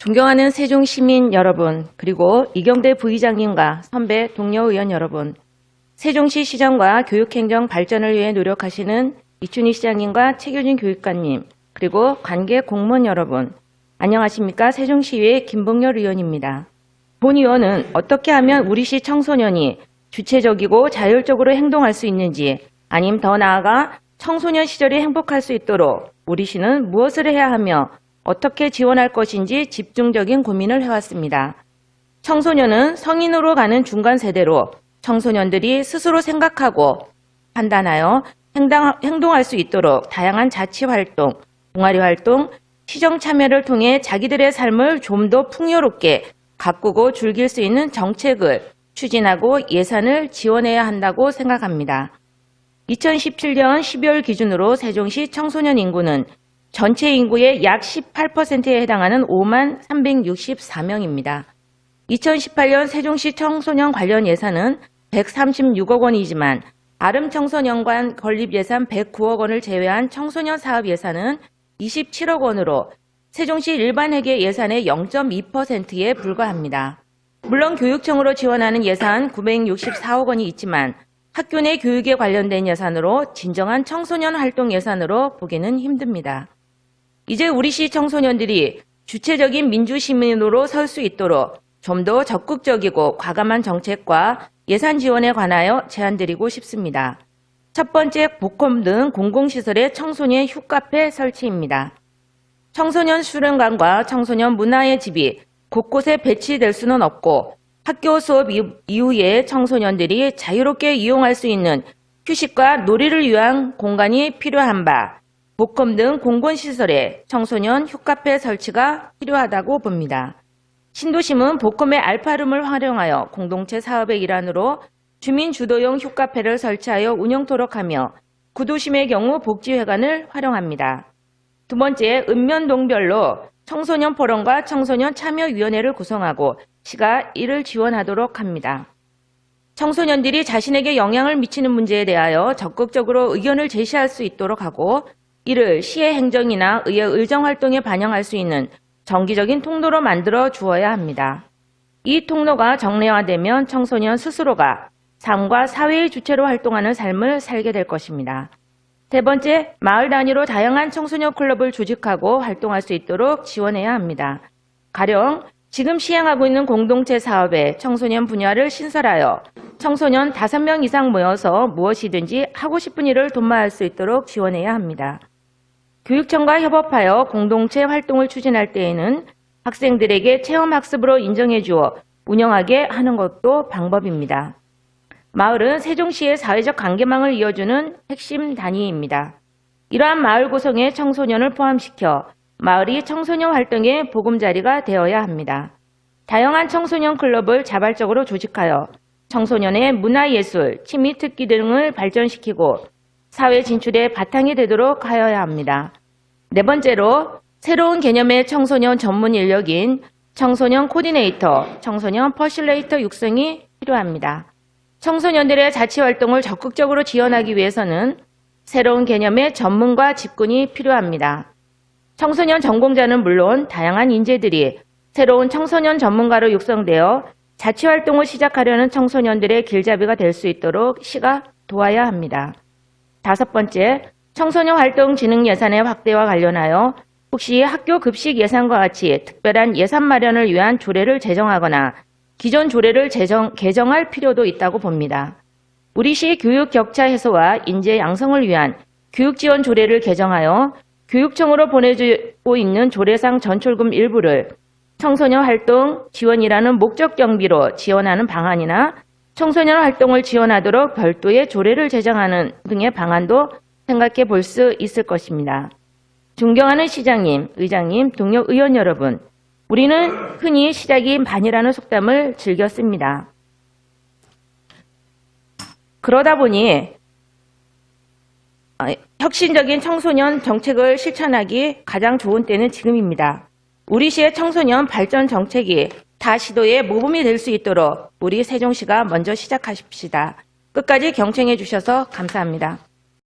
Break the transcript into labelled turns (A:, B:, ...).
A: 존경하는 세종 시민 여러분, 그리고 이경대 부의장님과 선배 동료 의원 여러분, 세종시 시정과 교육행정 발전을 위해 노력하시는 이춘희 시장님과 최규진 교육관님, 그리고 관계 공무원 여러분, 안녕하십니까? 세종시의회 김봉열 의원입니다. 본 의원은 어떻게 하면 우리 시 청소년이 주체적이고 자율적으로 행동할 수 있는지, 아님 더 나아가 청소년 시절이 행복할 수 있도록 우리 시는 무엇을 해야 하며 어떻게 지원할 것인지 집중적인 고민을 해왔습니다. 청소년은 성인으로 가는 중간 세대로 청소년들이 스스로 생각하고 판단하여 행동할 수 있도록 다양한 자치 활동, 동아리 활동, 시정 참여를 통해 자기들의 삶을 좀 더 풍요롭게 가꾸고 즐길 수 있는 정책을 추진하고 예산을 지원해야 한다고 생각합니다. 2017년 12월 기준으로 세종시 청소년 인구는 전체 인구의 약 18%에 해당하는 5만 364명입니다. 2018년 세종시 청소년 관련 예산은 136억 원이지만 아름 청소년관 건립 예산 109억 원을 제외한 청소년 사업 예산은 27억 원으로 세종시 일반 회계 예산의 0.2%에 불과합니다. 물론 교육청으로 지원하는 예산 964억 원이 있지만 학교 내 교육에 관련된 예산으로 진정한 청소년 활동 예산으로 보기는 힘듭니다. 이제 우리 시 청소년들이 주체적인 민주시민으로 설 수 있도록 좀 더 적극적이고 과감한 정책과 예산 지원에 관하여 제안드리고 싶습니다. 첫 번째, 복권 등 공공시설의 청소년 휴카페 설치입니다. 청소년 수련관과 청소년 문화의 집이 곳곳에 배치될 수는 없고 학교 수업 이후- 이후에 청소년들이 자유롭게 이용할 수 있는 휴식과 놀이를 위한 공간이 필요한 바 복권 등 공공시설에 청소년 휴카페 설치가 필요하다고 봅니다. 신도심은 복컴의 알파룸을 활용하여 공동체 사업의 일환으로 주민 주도용 휴카페를 설치하여 운영토록 하며 구도심의 경우 복지회관을 활용합니다. 두 번째, 읍면동별로 청소년 포럼과 청소년 참여위원회를 구성하고 시가 이를 지원하도록 합니다. 청소년들이 자신에게 영향을 미치는 문제에 대하여 적극적으로 의견을 제시할 수 있도록 하고 이를 시의 행정이나 의회 의정 활동에 반영할 수 있는 정기적인 통로로 만들어 주어야 합니다. 이 통로가 정례화되면 청소년 스스로가 삶과 사회의 주체로 활동하는 삶을 살게 될 것입니다. 세 번째, 마을 단위로 다양한 청소년 클럽을 조직하고 활동할 수 있도록 지원해야 합니다. 가령 지금 시행하고 있는 공동체 사업에 청소년 분야를 신설하여 청소년 5명 이상 모여서 무엇이든지 하고 싶은 일을 돈마할 수 있도록 지원해야 합니다. 교육청과 협업하여 공동체 활동을 추진할 때에는 학생들에게 체험학습으로 인정해 주어 운영하게 하는 것도 방법입니다. 마을은 세종시의 사회적 관계망을 이어주는 핵심 단위입니다. 이러한 마을 구성에 청소년을 포함시켜 마을이 청소년 활동의 보금자리가 되어야 합니다. 다양한 청소년 클럽을 자발적으로 조직하여 청소년의 문화예술, 취미 특기 등을 발전시키고 사회 진출의 바탕이 되도록 하여야 합니다. 네 번째로 새로운 개념의 청소년 전문 인력인 청소년 코디네이터, 청소년 퍼실레이터 육성이 필요합니다. 청소년들의 자치 활동을 적극적으로 지원하기 위해서는 새로운 개념의 전문가 집군이 필요합니다. 청소년 전공자는 물론 다양한 인재들이 새로운 청소년 전문가로 육성되어 자치 활동을 시작하려는 청소년들의 길잡이가 될 수 있도록 시가 도와야 합니다. 다섯 번째, 청소년 활동 진흥 예산의 확대와 관련하여 혹시 학교 급식 예산과 같이 특별한 예산 마련을 위한 조례를 제정하거나 기존 조례를 제정, 개정할 필요도 있다고 봅니다. 우리 시 교육 격차 해소와 인재 양성을 위한 교육 지원 조례를 개정하여 교육청으로 보내주고 있는 조례상 전출금 일부를 청소년 활동 지원이라는 목적 경비로 지원하는 방안이나 청소년 활동을 지원하도록 별도의 조례를 제정하는 등의 방안도 생각해 볼 수 있을 것입니다. 존경하는 시장님, 의장님, 동료 의원 여러분, 우리는 흔히 시작이 반이라는 속담을 즐겨 씁니다. 그러다 보니 어, 혁신적인 청소년 정책을 실천하기 가장 좋은 때는 지금입니다. 우리 시의 청소년 발전 정책이 타 시도의 모범이 될 수 있도록 우리 세종시가 먼저 시작하십시다. 끝까지 경청해 주셔서 감사합니다.